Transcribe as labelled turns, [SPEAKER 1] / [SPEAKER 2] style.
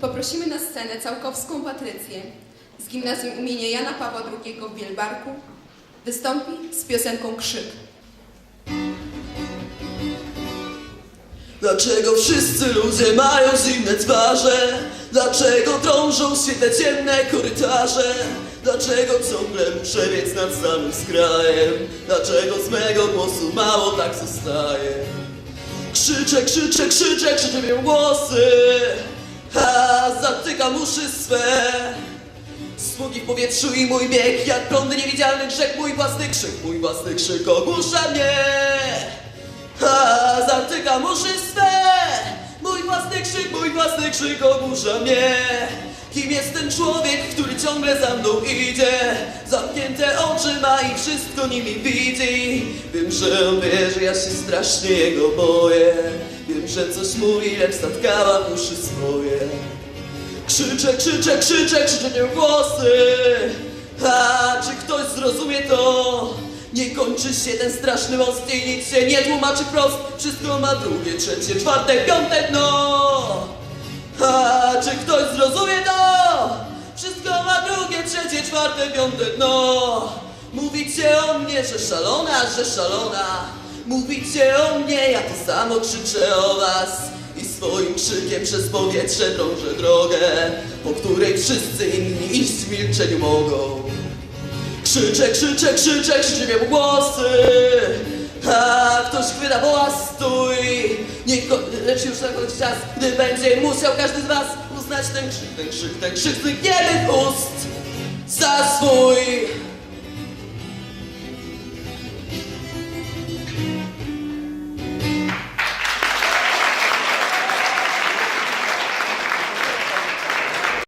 [SPEAKER 1] Poprosimy na scenę całkowską Patrycję z gimnazjum imienia Jana Pawła II w Wielbarku. Wystąpi z piosenką Krzyk.
[SPEAKER 2] Dlaczego wszyscy ludzie mają zimne twarze? Dlaczego drążą się te ciemne korytarze? Dlaczego ciągle muszę biec nad samym skrajem? Dlaczego z mego głosu mało tak zostaje? Krzyczę, krzyczę, krzyczę, krzyczę mię głosy Ha, zatykam uszy swe. Smugi w powietrzu i mój bieg Jak prądy niewidzialnych rzek Mój własny krzyk, mój własny krzyk ogłusza mnie. Ha, zatykam uszy swe. Mój własny krzyk, mój własny krzyk ogłusza mnie. Kim jest ten człowiek, który ciągle za mną idzie Ma i wszystko nimi widzi. Wiem, że on wie, że ja się strasznie jego boję. Wiem, że coś mówi, lecz zatkała uszy swoje. Krzyczę, krzyczę, krzyczę, krzyczę mię głosy A czy ktoś zrozumie to? Nie kończy się ten straszny most i nic się nie tłumaczy wprost. Wszystko ma drugie, trzecie, czwarte, piąte dno. A czy ktoś zrozumie to? Wszystko ma drugie, trzecie, czwarte, piąte dno Mówicie o mnie, że szalona, że szalona. Mówicie o mnie, ja to samo krzyczę o was. I swoim krzykiem przez powietrze drążę drogę Po której wszyscy inni iść w milczeniu mogą. Krzyczę, krzyczę, krzyczę, wiem głosy. A ktoś chwyta woła stój Nie ko- lecz już nadchodzi czas Gdy będzie musiał każdy z was Uznać ten krzyk, ten krzyk, ten krzyk z tych niebych ust. Za swój